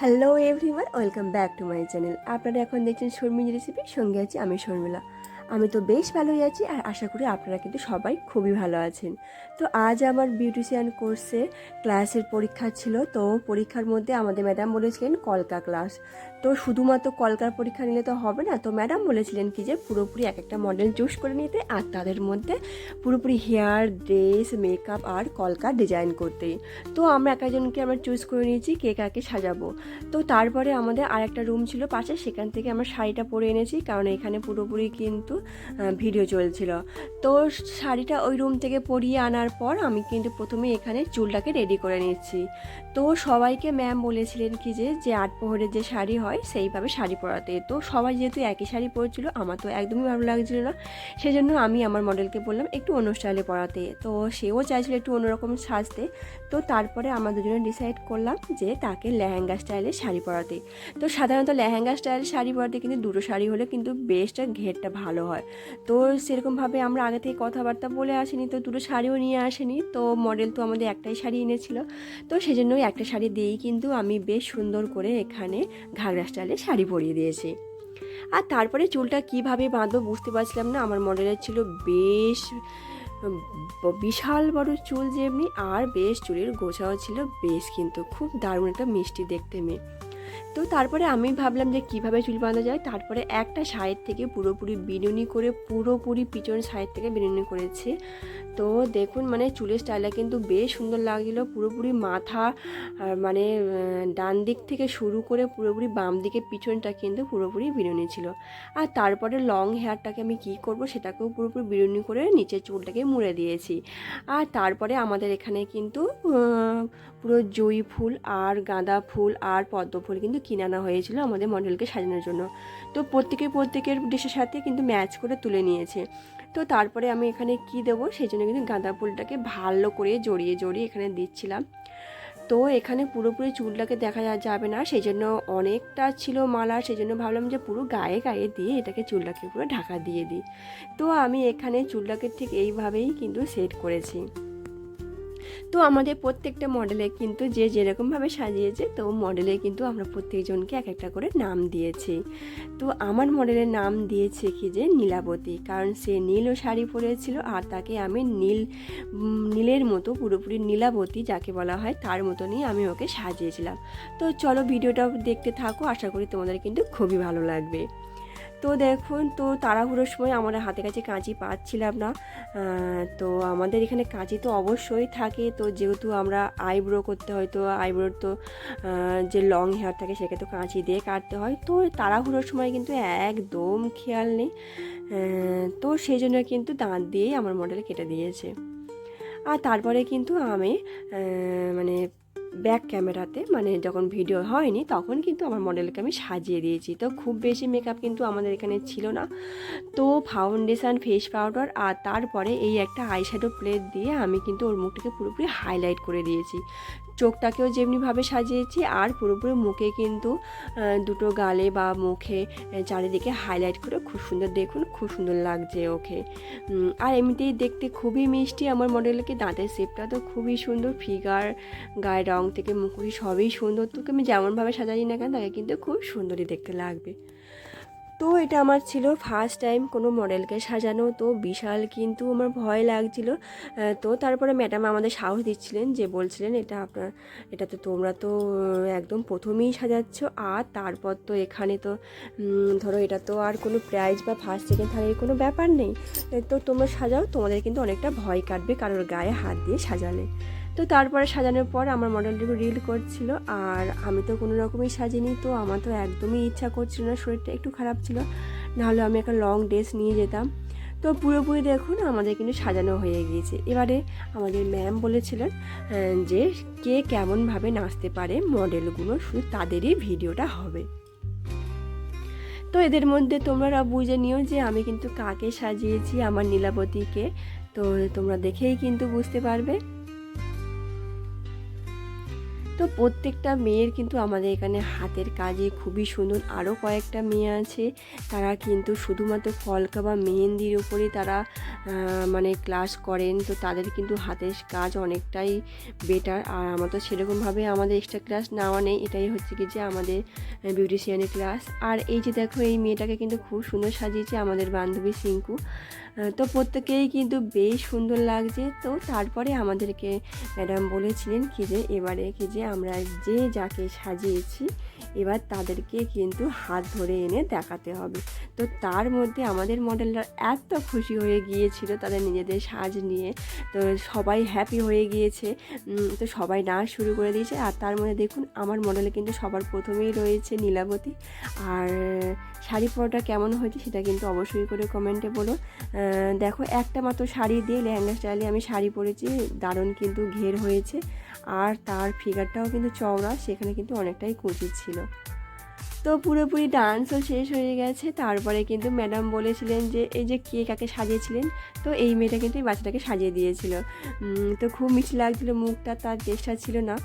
Hello everyone welcome back to my channel আপনারা এখন দেখছেন শর্মিজ রেসিপি সঙ্গে আছি আমি শর্মিলা। আমি তো বেশ ভালোই আছি আর আশা করি আপনারা কিন্তু সবাই খুবই ভালো আছেন। তো আজ আমার বিউটিশিয়ান কোর্সে ক্লাসের পরীক্ষা ছিল, তো পরীক্ষার মধ্যে আমাদের ম্যাডাম বলেছিলেন কলকা ক্লাস। তো শুধুমাত্র কলকার পরীক্ষা নিলে তো হবে না, তো ম্যাডাম বলেছিলেন কি যে পুরোপুরি এক একটা মডেল চুজ করে নিতে আর তাদের মধ্যে পুরোপুরি হেয়ার, ড্রেস, মেকআপ আর কলকা ডিজাইন করতে। তো আমরা এক একজনকে আমরা চুজ করে নিয়েছি কে কাকে সাজাবো। তো তারপরে আমাদের আর একটা রুম ছিল পাশে, সেখান থেকে আমরা শাড়িটা পরে এনেছি, কারণ এখানে পুরোপুরি কিন্তু ভিডিও চলছিল। তো শাড়িটা ওই রুম থেকে পরিয়ে আনার পর আমি কিন্তু প্রথমে এখানে চুলটাকে রেডি করে নিচ্ছি। তো সবাইকে ম্যাম বলেছিলেন কি যে যে আট পোহরের যে শাড়ি হয়, সেইভাবে শাড়ি পরাতে। তো সবাই যেহেতু একই শাড়ি পরেছিল, আমার তো একদমই ভালো লাগছিল না। সেজন্য আমি আমার মডেলকে বললাম, একটু অন্য স্টাইলে পরাতে। তো সেও চাইছিল একটু অন্যরকম সাজতে। তো তারপরে আমরা দুজনে ডিসাইড করলাম যে তাকে লেহেঙ্গা স্টাইলে শাড়ি পরাতে। তো সাধারণত লেহেঙ্গা স্টাইলে শাড়ি পরাতে কিন্তু দুটো শাড়ি হলে কিন্তু বেশটা ঘেরটা ভালো হয়। তো সেরকমভাবে আমরা আগে থেকে কথাবার্তা বলে আসিনি, তো দুটো শাড়িও নিয়ে আসেনি। তো মডেল তো আমাদের একটাই শাড়ি এনেছিল। তো সেজন্যই একটা শাড়ি দিয়েই কিন্তু আমি বেশ সুন্দর করে এখানে ঘাগরা স্টাইলে শাড়ি পরিয়ে দিয়েছি। আর তারপরে চুলটা কীভাবে বাঁধবো বুঝতে পারছিলাম না। আমার মডেলের ছিল বেশ বিশাল বড় চুল যেমনি, আর বেশ চুলের গোছাও ছিল বেশ কিন্তু। খুব দারুণ একটা মিষ্টি দেখতে মেয়ে। তো তারপরে আমি ভাবলাম যে কীভাবে চুল বাঁধা যায়, তারপরে একটা সাইড থেকে পুরোপুরি বিনুনি করে পুরোপুরি পিছন সাইড থেকে বিনুনি করেছি। তো দেখুন মানে চুলের স্টাইলটা কিন্তু বেশ সুন্দর লাগছিল পুরোপুরি মাথা মানে ডান দিক থেকে শুরু করে পুরোপুরি বাম দিকে পিছনটা কিন্তু পুরোপুরি বিনুনি ছিল। আর তারপরে লং হেয়ারটাকে আমি কি করব সেটাকেও পুরোপুরি বিনুনি করে নিচের চুলটাকে মুড়ে দিয়েছি। আর তারপরে আমাদের এখানে কিন্তু পুরো জুঁই ফুল আর গাঁদা ফুল আর পদ্ম ফুল কিন্তু কিনে আনা হয়েছিল আমাদের মডেলকে সাজানোর জন্য। তো প্রত্যেকে প্রত্যেকের ডিশের সাথে কিন্তু ম্যাচ করে তুলে নিয়েছে। তো তারপরে আমি এখানে কি দেবো? সেই জন্য কিন্তু গাঁদা ফুলটাকে ভালো করে জড়িয়ে জড়িয়ে এখানে দিচ্ছিলাম। তো এখানে পুরোপুরি চুলটাকে দেখা যাবে না। সেই জন্য অনেকটা ছিল মালা। সেই জন্য ভাবলাম যে পুরো গায়ে গায়ে দিয়ে এটাকে চুলটাকে পুরো ঢাকা দিয়ে দিই। তো আমি এখানে চুলটাকে ঠিক এইভাবেই কিন্তু সেট করেছি। তো আমাদের প্রত্যেকটা মডেলে কিন্তু যে যেরকমভাবে সাজিয়েছে, তো মডেলে কিন্তু আমরা প্রত্যেকজনকে এক একটা করে নাম দিয়েছি। তো আমার মডেলের নাম দিয়েছে কি যে নীলাবতী, কারণ সে নীলও শাড়ি পরেছিল আর তাকে আমি নীল নীলের মতো পুরোপুরি নীলাবতী যাকে বলা হয় তার মতনই আমি ওকে সাজিয়েছিলাম। তো চলো ভিডিওটা দেখতে থাকো, আশা করি তোমাদের কিন্তু খুবই ভালো লাগবে। তো দেখুন, তো তাড়াহুড়োর সময় আমরা হাতে কাছে কাঁচি পাচ্ছিলাম না। তো আমাদের এখানে কাঁচি তো অবশ্যই থাকে। তো যেহেতু আমরা আইব্রো করতে হয়, তো আইব্রোর তো যে লং হেয়ার থাকে সেকে তো কাঁচি দিয়ে কাটতে হয়। তো তাড়াহুড়োর সময় কিন্তু একদম খেয়াল নেই। তো সেই জন্য কিন্তু দাঁত দিয়েই আমার মডেল কেটে দিয়েছে। আর তারপরে কিন্তু আমি মানে ব্যাক ক্যামেরাতে মানে যখন ভিডিও হয়নি, তখন কিন্তু আমার মডেলকে আমি সাজিয়ে দিয়েছি। তো খুব বেশি মেকআপ কিন্তু আমাদের এখানে ছিল না। তো ফাউন্ডেশন ফেস পাউডার আর তারপরে এই একটা আইশ্যাডো প্লেট দিয়ে আমি কিন্তু ওর মুখটাকে পুরোপুরি হাইলাইট করে দিয়েছি। চোখটাকেও যেমনিভাবে সাজিয়েছি, আর পুরোপুরি মুখে কিন্তু দুটো গালে বা মুখে চারিদিকে হাইলাইট করে খুব সুন্দর, দেখুন খুব সুন্দর লাগছে ওকে। আর এমনিতেই দেখতে খুবই মিষ্টি, আমার মডেলকে দাঁতের শেপটা তো খুবই সুন্দর ফিগার গায়ের রং থেকে মুখোশ সবই সুন্দর, তোকে আমি যেমনভাবে সাজাই না কেন, তাকে কিন্তু খুব সুন্দরই দেখতে লাগবে। তো এটা আমার ছিল ফার্স্ট টাইম কোনো মডেলকে সাজানো। তো বিশাল কিন্তু আমার ভয় লাগছিল। তো তারপরে ম্যাডাম আমাদের সাহস দিচ্ছিলেন যে বলছিলেন, এটা আপনার, এটা তো তোমরা তো একদম প্রথমেই সাজাচ্ছ। আর তারপর তো এখানে তো ধরো এটা তো আর কোনো প্রাইজ বা ফার্স্ট সেকেন্ড থার্ডের কোনো ব্যাপার নেই। তো তোমরা সাজাও, তোমাদের কিন্তু অনেকটা ভয় কাটবে কারোর গায়ে হাত দিয়ে সাজালে। তো তারপরে সাজানোর পর আমার মডেলটি রিল করছিল, আর আমি তো কোনো রকমই সাজিনি, তো আমার তো একদমই ইচ্ছা করছিল না, শরীরটা একটু খারাপ ছিল, নাহলে আমি একটা লং ড্রেস নিয়ে যেতাম। তো পুরোপুরি দেখুন, আমাদের কিন্তু সাজানো হয়ে গিয়েছে। এবারে আমাদের ম্যাম বলেছিলেন যে কে কেমনভাবে নাচতে পারে মডেলগুলো, শুধু তাদেরই ভিডিওটা হবে। তো এদের মধ্যে তোমরা বুঝে নিও যে আমি কিন্তু কাকে সাজিয়েছি, আমার নীলাবতীকে। তো তোমরা দেখেই কিন্তু বুঝতে পারবে। তো প্রত্যেকটা মেয়ের কিন্তু আমাদের এখানে হাতের কাজে খুবই সুন্দর। আরও কয়েকটা মেয়ে আছে, তারা কিন্তু শুধুমাত্র ফলকা বা মেহেন্দির উপরেই তারা মানে ক্লাস করেন। তো তাদের কিন্তু হাতের কাজ অনেকটাই বেটার আর আমার তো সেরকমভাবে আমাদের এক্সট্রা ক্লাস নেওয়া নেই। এটাই হচ্ছে কি যে আমাদের বিউটিশিয়ানের ক্লাস আর এই যে দেখো, এই মেয়েটাকে কিন্তু খুব সুন্দর সাজিয়েছে আমাদের বান্ধবী সিঙ্কু। তো প্রত্যেকেই কিন্তু বেশ সুন্দর লাগছে। তো তারপরে আমাদেরকে ম্যাডাম বলেছিলেন কি যে, এবারে কি যে আমরা যে যাকে সাজিয়েছি, এবার তাদেরকে কিন্তু হাত ধরে এনে দেখাতে হবে। তো তার মধ্যে আমাদের মডেলরা এত খুশি হয়ে গিয়েছিল, তাদের নিজেদের সাজ নিয়ে। তো সবাই হ্যাপি হয়ে গিয়েছে। তো সবাই নাচ শুরু করে দিয়েছে। আর তার মধ্যে দেখুন, আমার মডেলে কিন্তু সবার প্রথমেই রয়েছে নীলাবতী। আর শাড়ি পরাটা কেমন হয়েছে সেটা কিন্তু অবশ্যই করে কমেন্টে বলো দেখো, একটা মাত্র শাড়ি দিয়ে লেহেঙ্গা স্টাইলে আমি শাড়ি পরেছি। দারুণ কিন্তু ঘের হয়েছে। আর তার ফিগারটাও কিন্তু চওড়া, সেখানে কিন্তু অনেকটাই কুচিত ছিল। তো পুরোপুরি ডান্সও শেষ হয়ে গেছে। তারপরে কিন্তু ম্যাডাম বলেছিলেন যে, এই যে কে কাকে সাজিয়েছিলেন? তো এই মেয়েটা কিন্তু এই বাচ্চাটাকে সাজিয়ে দিয়েছিল। তো খুব মিষ্টি লাগছিল, মুখটা তার চেষ্টা ছিল না।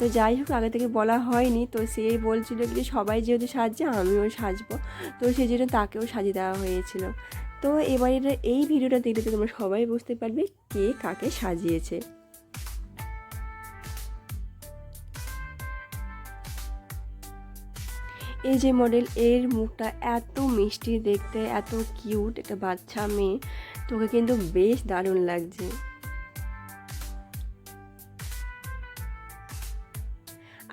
তো যাই হোক, আগে থেকে বলা হয়নি। তো সে বলছিল যে, সবাই যেহেতু সাজছে, আমিও সাজবো। তো সেই জন্য তাকেও সাজিয়ে দেওয়া হয়েছিল। তো এবারে এই ভিডিওটা দেখলে তো তোমরা সবাই বুঝতে পারবে কে কাকে সাজিয়েছে। এই যে মডেল এর মুখটা এত মিষ্টি দেখতে, এত কিউট একটা বাচ্চা মেয়ে। তোকে কিন্তু বেশ দারুণ লাগছে।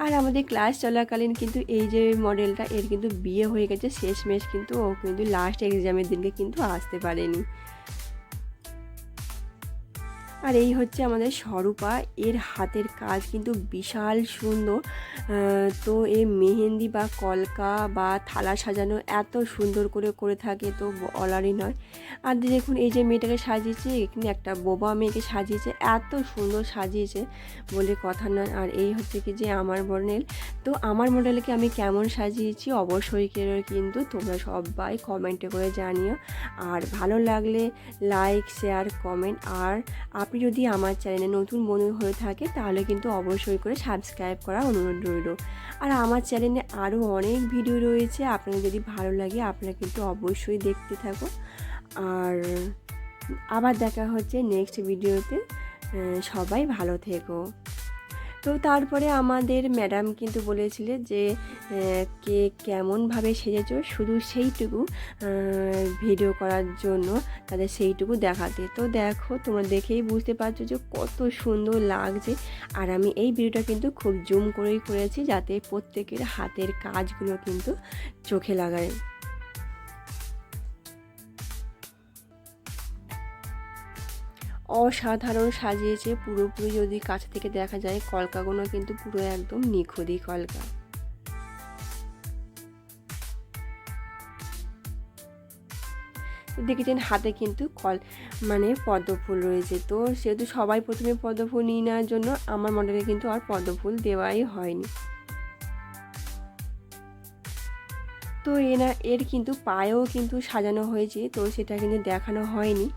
আর আমাদের ক্লাস চলাকালীন কিন্তু এই যে মডেলটা এর কিন্তু বিয়ে হয়ে গেছে, শেষমেশ কিন্তু ও কিন্তু লাস্ট এক্সামের দিনকে কিন্তু আসতে পারেনি। আর এই হচ্ছে আমাদের স্বরূপা। এর হাতের কাজ কিন্তু বিশাল সুন্দর। তো এ মেহেন্দি বা কলকা বা থালা সাজানো এত সুন্দর করে করে থাকে, তো বলারই নয়। আর দেখুন, এই যে মেয়েটাকে সাজিয়েছে, এখানে একটা বোবা মেয়েকে সাজিয়েছে, এত সুন্দর সাজিয়েছে বলে কথা নয়। আর এই হচ্ছে কি যে আমার মডেল। তো আমার মডেলকে আমি কেমন সাজিয়েছি অবশ্যই কিন্তু তোমরা সবাই কমেন্টে করে জানিও। আর ভালো লাগলে লাইক শেয়ার কমেন্ট আর আপনি যদি আমার চ্যানেলে নতুন বন্ধু হয়ে থাকে তাহলে কিন্তু অবশ্যই করে সাবস্ক্রাইব করা অনুরোধ রইল। আর আমার চ্যানেলে আরও অনেক ভিডিও রয়েছে, আপনাদের যদি ভালো লাগে, আপনারা কিন্তু অবশ্যই দেখতে থাকো আর আবার দেখা হচ্ছে নেক্সট ভিডিওতে সবাই ভালো থেকো। তো তারপরে আমাদের ম্যাডাম কিন্তু বলেছিলেন যে কে কেমনভাবে সেজেছো, শুধু সেইটুকু ভিডিও করার জন্য তাদের সেইটুকু দেখাতে। তো দেখো, তোমরা দেখেই বুঝতে পারছ যে কত সুন্দর লাগছে। আর আমি এই ভিডিওটা কিন্তু খুব জুম করেই করেছি যাতে প্রত্যেকের হাতের কাজগুলো কিন্তু চোখে লাগায়। অসাধারণ সাজিয়েছে। পুরোপুরি যদি কাছ থেকে দেখা যায় কলকাগুলো কিন্তু পুরো একদম নিখুঁতই কলকা। দেখেছেন, হাতে কিন্তু কল মানে পদ্ম ফুল রয়েছে। তো সেহেতু সবাই প্রথমে পদ্ম ফুল নিয়ে নেওয়ার জন্য আমার মডেলে কিন্তু আর পদ্ম ফুল দেওয়াই হয়নি। তো এনা, এর কিন্তু পায়েও কিন্তু সাজানো হয়েছে, তো সেটা কিন্তু দেখানো হয়নি।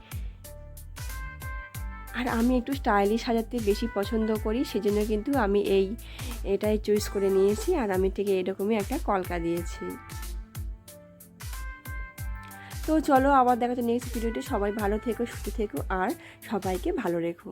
আর আমি একটু স্টাইলিশ সাজাতে বেশি পছন্দ করি, সেজন্য কিন্তু আমি এই, এটাই চুজ করে নিয়েছি আর আমি থেকে এরকমই একটা কলকা দিয়েছি। তো চলো আবার দেখা যাচ্ছে নেক্সট ভিডিওতে সবাই ভালো থেকো, সুস্থ থেকো আর সবাইকে ভালো রেখো।